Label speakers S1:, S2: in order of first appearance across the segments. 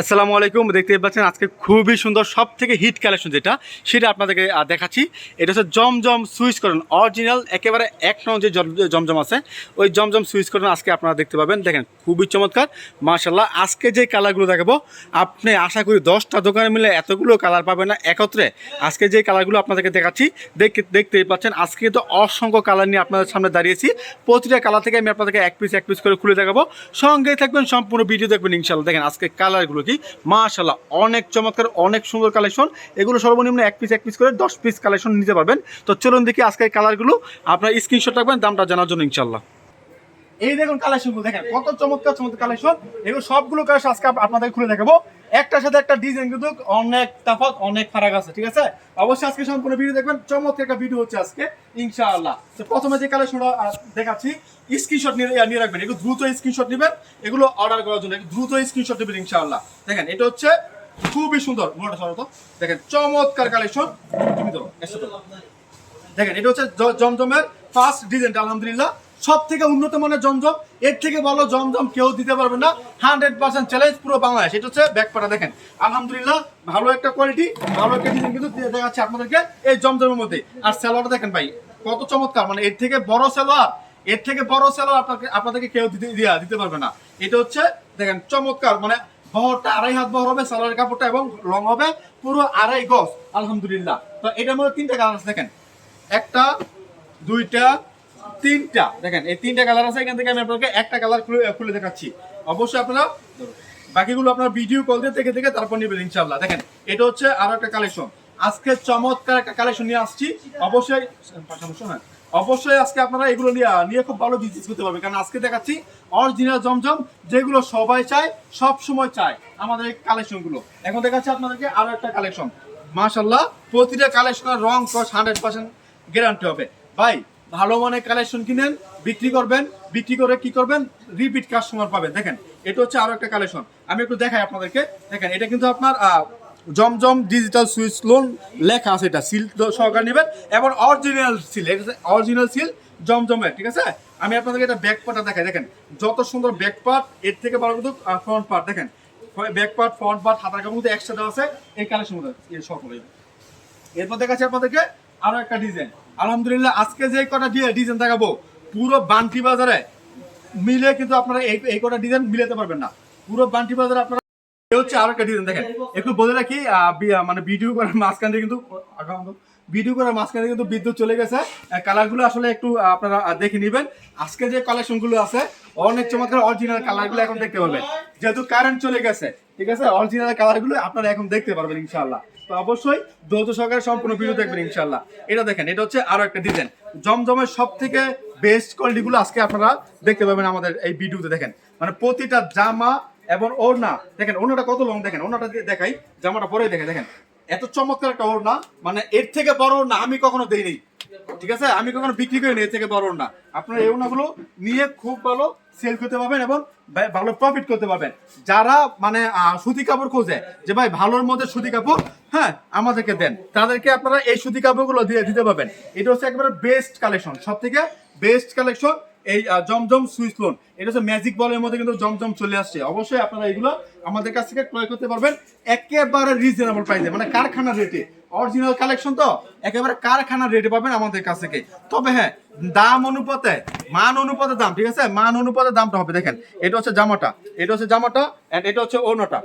S1: আসসালামু আলাইকুম, দেখতে পাচ্ছেন আজকে খুবই সুন্দর সব থেকে হিট কালেকশন যেটা, সেটা আপনাদেরকে দেখাচ্ছি। এটা হচ্ছে জমজম সুইচ করেন অরিজিনাল একেবারে এক নং যে জমজম আছে, ওই জমজম সুইচ করেন আজকে আপনারা দেখতে পাবেন। দেখেন, খুবই চমৎকার মার্শাল্লাহ আজকে যে কালারগুলো দেখাবো, আপনি আশা করি দশটা দোকানে মিলে এতগুলো কালার পাবেন না, একত্রে আজকে যে কালারগুলো আপনাদেরকে দেখাচ্ছি, দেখতে, দেখতেই পাচ্ছেন, আজকে তো অসংখ্য কালার নিয়ে আপনাদের সামনে দাঁড়িয়েছি। প্রতিটা কালার থেকে আমি আপনাদেরকে এক পিস এক পিস করে খুলে দেখাবো। সঙ্গেই থাকবেন, সম্পূর্ণ ভিডিও দেখবেন ইনশাল্লাহ দেখেন, আজকে কালারগুলো কি? মাশাল্লাহ অনেক চমৎকার, অনেক সুন্দর কালেকশন এগুলো সর্বনিম্ন এক পিস এক পিস করে দশ পিস কালেকশন নিতে পারবেন। তো চলুন দেখি আজকের কালারগুলো আপনার স্ক্রিনশট রাখবেন, দামটা জানার জন্য ইনশাল্লাহ এই দেখুন কালেকশনগুলো দেখেন, কত চমৎকার চমৎকার কালেকশন এগুলো সবগুলো কালেকশন আজকে আপনাদের খুলে দেখাবো। একটার সাথে একটা ডিজাইন কিন্তু অনেক তাফাত অনেক ফারাক আছে, ঠিক আছে? অবশ্যই আজকে সম্পূর্ণ ভিডিও দেখবেন। চমৎকার একটা ভিডিও হচ্ছে আজকে, ইনশাআল্লাহ। তো প্রথমে যে কালেকশনটা দেখাচ্ছি স্ক্রিনশট নিয়ে নিয়ে রাখবেন। এগুলো দ্রুত স্ক্রিনশট নেবেন। এগুলো অর্ডার করার জন্য দ্রুত স্ক্রিনশট নেবেন, ইনশাআল্লাহ। দেখেন, এটা হচ্ছে খুবই সুন্দর মোটা সরত দেখেন, চমৎকার কালেকশন তুমি দেখেন, এটা হচ্ছে জমজমের ফার্স্ট ডিজাইনটা আলহামদুলিল্লাহ। সব থেকে উন্নত মানের জমজম, এর থেকে ভালো জমজম কেউ দিতে পারবে না। হান্ড্রেড পার্সেন্ট চ্যালেঞ্জ পুরো বাংলাদেশ এটা হচ্ছে ব্যাকপাটা দেখেন। আলহামদুলিল্লাহ, ভালো একটা কোয়ালিটি ভালো একটা ডিজাইন কিন্তু দেখাচ্ছে আপনাদেরকে এই জমজমের মধ্যে। আর স্যালোয়ারটা দেখেন ভাই, কত চমৎকার। মানে এর থেকে বড় স্যালোয়ার এর থেকে বড় স্যালোয়ার আপনাকে আপনাদেরকে কেউ দিতে দিয়া দিতে পারবে না। এটা হচ্ছে, দেখেন, চমৎকার। মানে বহরটা আড়াই হাত বহর হবে সালোয়ারের কাপড়টা এবং লং হবে পুরো আড়াই গজ। আলহামদুলিল্লাহ। তো এটার মধ্যে তিনটা কালার আছে দেখেন। একটা, দুইটা তিনটা, দেখেন, এই তিনটা কালার আছে, এখান থেকে আমি আপনাকে একটা কালার খুলে খুলে দেখাচ্ছি। অবশ্যই আপনারা বাকিগুলো আপনার ভিডিও কল দিয়ে দেখে দেখে তারপর নেবেন ইনশাল্লাহ দেখেন, এটা হচ্ছে আরও একটা কালেকশন আজকে চমৎকার একটা কালেকশন নিয়ে আসছি। অবশ্যই অবশ্যই আজকে আপনারা এগুলো নিয়ে নিয়ে খুব ভালো বিজনেস করতে পারবেন। কারণ আজকে দেখাচ্ছি অরিজিনাল জমজম, যেগুলো সবাই চায় সব সময় চায় আমাদের এই কালেকশনগুলো এখন দেখাচ্ছি আপনাদেরকে আরও একটা কালেকশন মাশাল্লাহ প্রতিটা কালেকশনের রং কস হান্ড্রেড পার্সেন্ট গ্যারান্টি হবে। ভাই ভালো মানের কালেকশন কিনেন, বিক্রি করবেন, বিক্রি করে কি করবেন? রিপিট কাস্টমার পাবেন। দেখেন, এটা হচ্ছে আরও একটা কালেকশন আমি একটু দেখাই আপনাদেরকে। দেখেন, এটা কিন্তু আপনার জমজম ডিজিটাল সুইচ লোন লেখা আছে এটা। সিল সহকার নেবেন। এবং অরিজিনাল সিল অরিজিনাল সিল জমজমের, ঠিক আছে? আমি আপনাদেরকে এটা ব্যাক পার্টটা দেখাই। দেখেন, যত সুন্দর ব্যাক পার্ট এর থেকে বড় কিন্তু ফ্রন্ট পার্ট দেখেন ব্যাক পার্ট ফ্রন্ট পার্ট হাতার কাপড় কিন্তু একসাথে আছে এই কালেকশন সকলে এরপর দেখাচ্ছি আপনাদেরকে আরও একটা ডিজাইন আলহামদুলিল্লাহ, আজকে যে কটা ডিজাইন দেখাবো, পুরো বান্টি বাজারে মিলে কিন্তু আপনারা এই এই কটা ডিজাইন মিলাতে পারবেন না। পুরো বান্টি বাজারে আপনারা হচ্ছে আরও একটা ডিজাইন দেখেন। একটু বলে রাখি মানে ভিডিও মাঝখান দিয়ে কিন্তু ভিডিও করার মাঝখান কিন্তু বিদ্যুৎ চলে গেছে। কালারগুলো আসলে একটু আপনারা দেখে নেবেন। আজকে যে কালেকশনগুলো আছে, অনেক চমৎকার অরিজিনাল কালারগুলো এখন দেখতে পাবেন। যেহেতু কারেন্ট চলে গেছে, ঠিক আছে? অরিজিনাল কালারগুলো আপনারা এখন দেখতে পারবেন ইনশাল্লাহ তো অবশ্যই দ্রুত সহকারে সম্পূর্ণ ভিডিও দেখবেন ইনশাআল্লাহ। এটা দেখেন, এটা হচ্ছে আরও একটা ডিজাইন জমজমের সব থেকে বেস্ট কোয়ালিটি গুলো আজকে আপনারা দেখতে পাবেন আমাদের এই ভিডিওতে, দেখেন। মানে প্রতিটা জামা এবং ওড়না, দেখেন, ওড়নাটা কত লং দেখেন, ওড়নাটা দেখাই, জামাটা পরে দেখে দেখেন। এত চমৎকার একটা ওড়না। মানে এর থেকে বড় ওড়না আমি কখনো দেই দেইনি। ঠিক আছে? আমি কখনো বিক্রি করিনি, এর থেকে বড় ওড়না। আপনারা এই ওড়নাগুলো নিয়ে খুব ভালো সেল করতে পারবেন এবং ভালো প্রফিট করতে পারবেন। যারা মানে সুতি কাপড় খোঁজে, যে ভাই ভালোর মধ্যে সুতি কাপড় হ্যাঁ আমাদেরকে দেন। তাদেরকে আপনারা এই সুতি কাপড়গুলো দিয়ে দিতে পারবেন। এটা হচ্ছে একেবারে বেস্ট কালেকশন সব থেকে বেস্ট কালেকশন এই জমজম সুইচ লোন এটা হচ্ছে ম্যাজিক বলের মধ্যে কিন্তু জমজম চলে আসছে। অবশ্যই আপনারা এগুলো আমাদের কাছ থেকে ক্রয় করতে পারবেন। একেবারে রিজনেবল প্রাইসে মানে কারখানা রেটে অরিজিনাল কালেকশন তো একেবারে কারখানা রেটে পাবেন আমাদের কাছ থেকে। তবে হ্যাঁ দাম অনুপাতে, মান অনুপাতে দাম, ঠিক আছে? মান অনুপাতে দামটা হবে, দেখেন। এটা হচ্ছে জামাটা। এটা হচ্ছে জামাটা এন্ড এটা হচ্ছে ওনাটা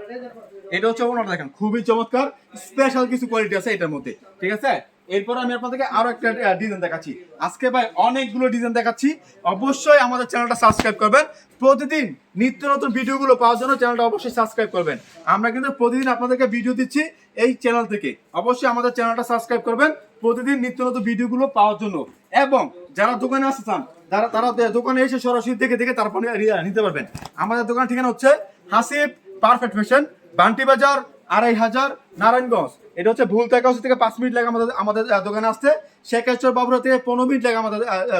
S1: এটা হচ্ছে ওনাটা দেখেন। খুবই চমৎকার। স্পেশাল কিছু কোয়ালিটি আছে এটার মধ্যে, ঠিক আছে? এরপর আমি আপনাদেরকে আরও একটা ডিজাইন দেখাচ্ছি। আজকে ভাই অনেকগুলো ডিজাইন দেখাচ্ছি। অবশ্যই আমাদের চ্যানেলটা সাবস্ক্রাইব করবেন। প্রতিদিন নিত্য নতুন ভিডিওগুলো পাওয়ার জন্য চ্যানেলটা অবশ্যই সাবস্ক্রাইব করবেন। আমরা কিন্তু প্রতিদিন আপনাদেরকে ভিডিও দিচ্ছি এই চ্যানেল থেকে। অবশ্যই আমাদের চ্যানেলটা সাবস্ক্রাইব করবেন প্রতিদিন নিত্য নতুন ভিডিওগুলো পাওয়ার জন্য। এবং যারা দোকানে আসতে চান তারা তারা দোকানে এসে সরাসরি দেখে দেখে তারপরে নিতে পারবেন। আমাদের দোকান ঠিকানা হচ্ছে হাসিব পারফেক্ট ফ্যাশন, বান্টি বাজার আড়াই হাজার নারায়ণগঞ্জ। এটা হচ্ছে ভুল থেকে থেকে পাঁচ মিনিট লাগে আমাদের আমাদের দোকানে আসতে শেখেশ্বর বাবুরা থেকে পনেরো মিনিট লাগে আমাদের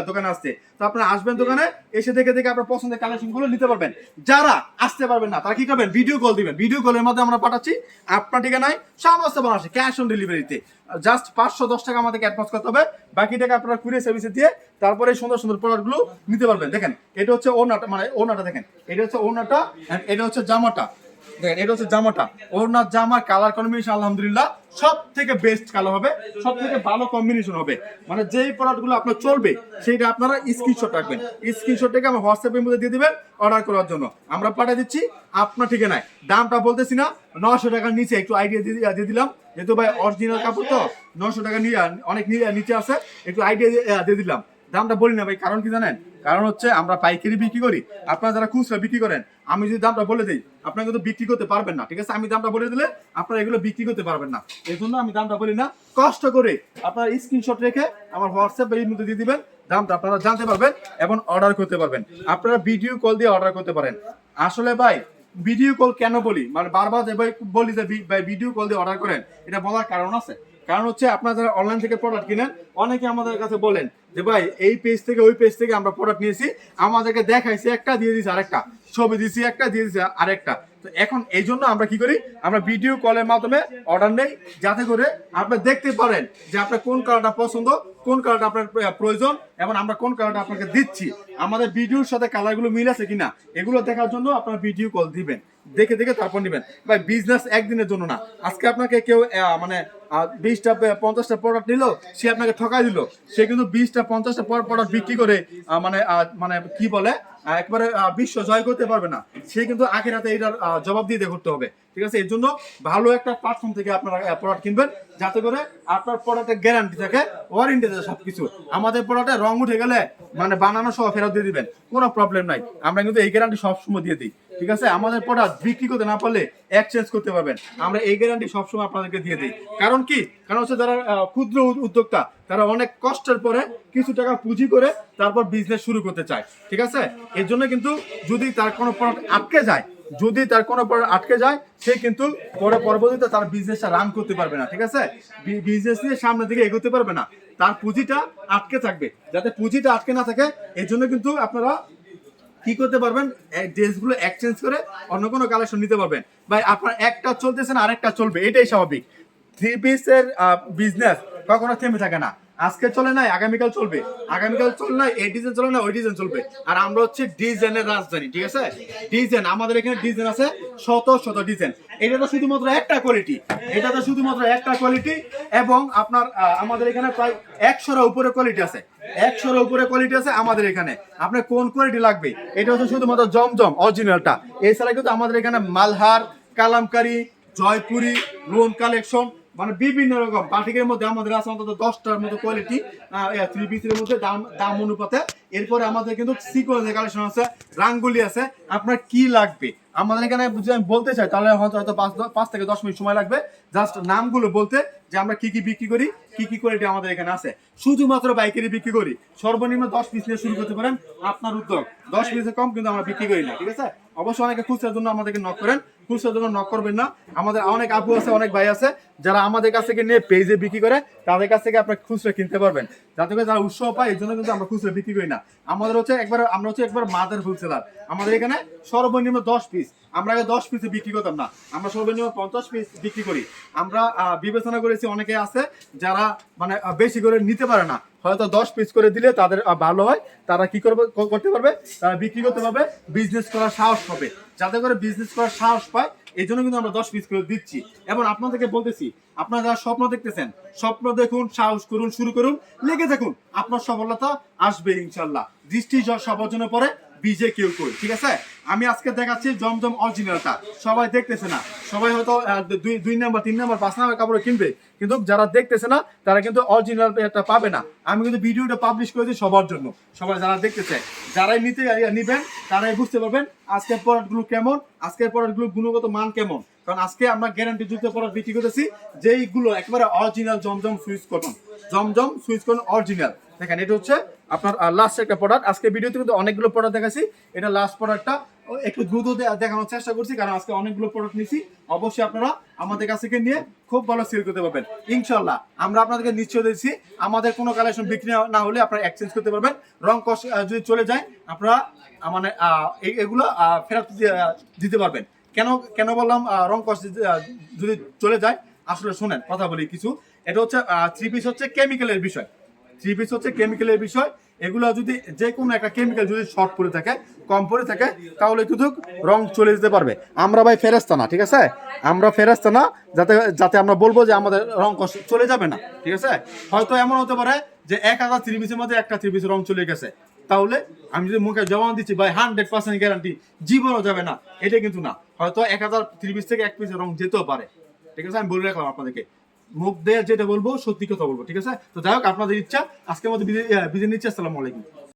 S1: দোকানে আসতে তো আপনারা আসবেন দোকানে, এসে দেখে দেখে আপনার পছন্দের কালেকশনগুলো নিতে পারবেন। যারা আসতে পারবেন না, তারা কি করবেন? ভিডিও কল দিবেন। ভিডিও কলের মাধ্যমে আমরা পাঠাচ্ছি। আপনার ঠিকানায় সমস্ত বানাচ্ছি ক্যাশ অন ডেলিভারিতে জাস্ট পাঁচশো দশ টাকা আমাদেরকে অ্যাডভান্স করতে হবে। বাকি টাকা আপনারা কুরিয়ার সার্ভিসে দিয়ে তারপরে সুন্দর সুন্দর প্রোডাক্টগুলো নিতে পারবেন। দেখেন, এটা হচ্ছে ওনাটা মানে ওনাটা দেখেন। এটা হচ্ছে ওনাটা এটা হচ্ছে জামাটা। দেখেন, এটা হচ্ছে জামাটা। কালার কম্বিনেশন আলহামদুলিল্লাহ সব থেকে বেস্ট কালার হবে সব থেকে ভালো কম্বিনেশন হবে। মানে যেই প্রোডাক্টগুলো আপনার চলবে, সেইটা আপনারা স্ক্রিনশট রাখবেন। স্ক্রিনশট থেকে আমার হোয়াটসঅ্যাপের মধ্যে দিয়ে দিবেন অর্ডার করার জন্য। আমরা পাঠিয়ে দিচ্ছি আপনার ঠিকানায়। দামটা বলতেছি না নশো টাকার নিচে একটু আইডিয়া দিয়ে দিলাম। যেহেতু ভাই অরিজিনাল কাপড় তো নশো টাকা নিয়ে অনেক নিচে আছে, একটু আইডিয়া দিয়ে দিলাম। দামটা বলি না ভাই, কারণ কি জানেন? কারণ হচ্ছে আমরা পাইকারি বিক্রি করি, আপনারা যারা খুচরা বিক্রি করেন, আমি যদি দামটা বলে দিই, আপনারা কিন্তু বিক্রি করতে পারবেন না, ঠিক আছে? আমি দামটা বলে দিলে আপনারা এগুলো বিক্রি করতে পারবেন না। এই জন্য আমি দামটা বলি না। কষ্ট করে আপনারা স্ক্রিনশট রেখে আমার হোয়াটসঅ্যাপ এর মধ্যে দিয়ে দিবেন, দামটা আপনারা জানতে পারবেন এবং অর্ডার করতে পারবেন। আপনারা ভিডিও কল দিয়ে অর্ডার করতে পারেন। আসলে ভাই ভিডিও কল কেন বলি? মানে বারবার যে ভাই বলি যে ভাই ভিডিও কল দিয়ে অর্ডার করেন, এটা বলার কারণ আছে। কারণ হচ্ছে আপনারা যারা অনলাইন থেকে প্রোডাক্ট কিনেন, অনেকে আমাদের কাছে বলেন যে, ভাই, এই পেজ থেকে, ওই পেজ থেকে আমরা প্রোডাক্ট নিয়েছি। আমাদেরকে দেখাইছে একটা, দিয়ে দিয়েছে আরেকটা। ছবি দিয়েছি একটা, দিয়ে দিয়েছে আরেকটা। তো এখন এই জন্য আমরা কি করি? আমরা ভিডিও কলের মাধ্যমে অর্ডার নেই, যাতে করে আপনি দেখতে পারেন যে আপনার কোন কালারটা পছন্দ, কোন কালারটা আপনার প্রয়োজন, এবং আমরা কোন কালারটা আপনাকে দিচ্ছি। আমাদের ভিডিওর সাথে কালারগুলো মিল আছে কিনা, এগুলো দেখার জন্য আপনার ভিডিও কল দিবেন। দেখে দেখে তারপর নেবেন। ভাই বিজনেস একদিনের জন্য না। আজকে আপনাকে কেউ মানে বিশটা পঞ্চাশটা প্রোডাক্ট নিল, সে আপনাকে ঠকাই দিল। সে কিন্তু বিশটা, পঞ্চাশটা প্রোডাক্ট বিক্রি করে মানে মানে কি বলে? একবারে বিশ্ব জয় করতে পারবে না, সে কিন্তু আখের হাতে এটার জবাব দিয়ে করতে হবে। ঠিক আছে? এর জন্য ভালো একটা প্ল্যাটফর্ম থেকে আপনারা প্রোডাক্ট কিনবেন, যাতে করে আপনার প্রোডাক্টের গ্যারান্টি থাকে ওয়ারেন্টি থাকে সবকিছু। আমাদের প্রোডাক্টে রং উঠে গেলে মানে বানানো সহ ফেরত দিয়ে দিবেন, কোনো প্রবলেম নাই। আমরা কিন্তু এই গ্যারান্টি সবসময় দিয়ে দিই, ঠিক আছে? আমাদের প্রোডাক্ট বিক্রি করতে না পারলে এক্সচেঞ্জ করতে পারবেন। আমরা এই গ্যারান্টি সবসময় আপনাদেরকে দিয়ে দিই। কারণ কি? কারণ হচ্ছে যারা ক্ষুদ্র উদ্যোক্তা, তারা অনেক কষ্টের পরে কিছু টাকা পুঁজি করে তারপর বিজনেস শুরু করতে চায়, ঠিক আছে? এর জন্য কিন্তু যদি তার কোনো প্রোডাক্ট আটকে যায় যদি তার কোনো আটকে যায়, সে কিন্তু পরে পরবর্তীতে তার বিজনেসটা রান করতে পারবে না, ঠিক আছে? বিজনেস নিয়ে সামনের দিকে এগোতে পারবে না। তার পুঁজিটা আটকে থাকবে। যাতে পুঁজিটা আটকে না থাকে, এর জন্য কিন্তু আপনারা কি করতে পারবেন? ড্রেসগুলো এক্সচেঞ্জ করে অন্য কোনো কালেকশন নিতে পারবেন। ভাই, আপনার একটা চলতেছে না, আরেকটা চলবে। এটাই স্বাভাবিক। থ্রি পিসের বিজনেস কখনো থেমে থাকে না। আজকে চলে নাই, আগামীকাল চলবে। আগামীকাল চলে নাই, এই ডিজাইন চলে না ওই ডিজাইন চলবে। আর আমরা হচ্ছে ডিজাইনের রাজধানী, ঠিক আছে? ডিজাইন, আমাদের এখানে ডিজাইন আছে শত শত ডিজাইন। এটা তো শুধুমাত্র একটা কোয়ালিটি এটা তো শুধুমাত্র একটা কোয়ালিটি এবং আপনার আমাদের এখানে প্রায় একশোর উপরে কোয়ালিটি আছে। একশোর উপরে কোয়ালিটি আছে আমাদের এখানে। আপনার কোন কোয়ালিটি লাগবে? এটা হচ্ছে শুধুমাত্র জমজম অরিজিনালটা এছাড়া কিন্তু আমাদের এখানে মালহার, কালামকারি, জয়পুরি লোন কালেকশন মানে বিভিন্ন রকম বাটিকের মধ্যে আমাদের আছে অন্তত দশটার মতো কোয়ালিটি থ্রি পিসের মধ্যে দাম দাম অনুপাতে। এরপরে আমাদের কিন্তু সিকোয়েন্সের কালেকশন আছে, রাঙ্গুলি আছে। আপনার কি লাগবে? আমাদের এখানে যদি আমি বলতে চাই, তাহলে হয়তো পাঁচ পাঁচ থেকে দশ মিনিট সময় লাগবে। জাস্ট নামগুলো বলতে যে আমরা কি কি বিক্রি করি, কি কি কোয়ালিটি আমাদের এখানে আছে। শুধুমাত্র বাইকারি বিক্রি করি। সর্বনিম্ন দশ পিস নিয়ে শুরু করতে পারেন আপনার উদ্যোগ। দশ পিসের কম কিন্তু আমরা বিক্রি করি না, ঠিক আছে? অবশ্যই অনেকে খুচরার জন্য আমাদেরকে নক করেন। খুচরার জন্য নক করবেন না। আমাদের অনেক আপু আছে, অনেক ভাই আছে। যারা আমাদের কাছ থেকে নিয়ে পেজে বিক্রি করে, তাদের কাছ থেকে আপনার খুচরা কিনতে পারবেন। যাতে করে যারা উৎসাহ পায় এই জন্য কিন্তু আমরা খুচরা বিক্রি করি না। আমাদের হচ্ছে একবার, আমরা হচ্ছে একবার মাদার হোলসেলার। আমাদের এখানে সর্বনিম্ন দশ পিস আমরা আগে দশ পিসে বিক্রি করতাম না। আমরা সর্বনিম্ন পঞ্চাশ পিস বিক্রি করি। আমরা বিবেচনা করেছি অনেকে আছে যারা মানে বেশি করে নিতে পারে না। হয়তো দশ পিস করে দিলে তাদের ভালো হয়। তারা কি করবে করতে পারবে? তারা বিক্রি করতে পারবে। বিজনেস করার সাহস পাবে। যাতে করে বিজনেস করার সাহস পায় এই জন্য কিন্তু আমরা দশ পিস করে দিচ্ছি। এবং আপনাদেরকে বলতেছি, আপনারা যারা স্বপ্ন দেখতেছেন, স্বপ্ন দেখুন, সাহস করুন, শুরু করুন, লেগে দেখুন আপনার সফলতা আসবে ইনশাল্লাহ। দৃষ্টি জন্য পরে বিজে কেউ কই ঠিক আছে? আমি আজকে দেখাচ্ছি জমজম অরিজিনালটা সবাই দেখতেছে না। সবাই হয়তো দুই দুই নাম্বার তিন নাম্বার পাঁচ নাম্বার কাপড় কিনবে। কিন্তু যারা দেখতেছে না, তারা কিন্তু অরিজিনাল এটা পাবে না। আমি কিন্তু ভিডিওটা পাবলিশ করেছি সবার জন্য। সবাই যারা দেখতেছে, যারাই নিতে নিবেন, তারাই বুঝতে পারবেন আজকের প্রোডাক্টগুলো কেমন, আজকের প্রোডাক্টগুলো গুণগত মান কেমন। কারণ আজকে আমরা গ্যারান্টি যুক্ত প্রোডাক্ট বিক্রি করতেছি, যেইগুলো একেবারে original Zamzam Swiss cotton Zamzam Swiss cotton original দেখেন, এটা হচ্ছে আপনার লাস্ট একটা প্রোডাক্ট আজকে ভিডিওতে কিন্তু অনেকগুলো প্রোডাক্ট দেখাচ্ছি এটা লাস্ট প্রোডাক্টটা একটু দ্রুত দেখানোর চেষ্টা করছি, কারণ আজকে অনেকগুলো প্রোডাক্ট নিছি। অবশ্যই আপনারা আমাদের কাছ থেকে নিয়ে খুব ভালো সেল করতে পারবেন। ইনশাল্লাহ আমরা আপনাদেরকে নিশ্চয় দিচ্ছি আমাদের কোনো কালেকশন বিক্রি না- হলে আপনারা এক্সচেঞ্জ করতে পারবেন। রং কস যদি চলে যায়, আপনারা মানে এগুলো ফেরত দিতে পারবেন। কেন কেন বললাম রং কস যদি চলে যায়, আসলে শোনেন, কথা বলি কিছু। এটা হচ্ছে থ্রি পিস হচ্ছে কেমিক্যালের বিষয়। থ্রি পিস হচ্ছে কেমিক্যালের বিষয়। এগুলো যদি যে কোনো একটা কেমিক্যাল যদি শর্ট পড়ে থাকে, কম পড়ে থাকে, তাহলে কিন্তু রং চলে যেতে পারবে। আমরা ভাই ফেরেস্তা না, ঠিক আছে? আমরা ফেরেস্তা না, যাতে যাতে আমরা বলব যে আমাদের রং চলে যাবে না, ঠিক আছে? হয়তো এমন হতে পারে যে এক হাজার থ্রি পিসের মধ্যে একটা থ্রি পিসের রং চলে গেছে। তাহলে আমি যদি মুখে জবান দিচ্ছি বাই হান্ড্রেড পার্সেন্ট গ্যারান্টি জীবনও যাবে না। এটা কিন্তু না। হয়তো এক হাজার থ্রি পিস থেকে এক পিস রং যেতেও পারে। ঠিক আছে? আমি বলে রাখলাম আপনাদেরকে। মুখ দিয়ে যেটা বলব, সত্যি কথা বলব। ঠিক আছে? তো যাই হোক, আপনাদের ইচ্ছা, আজকের মধ্যে বিদায় নিচ্ছি। আসসালামু আলাইকুম।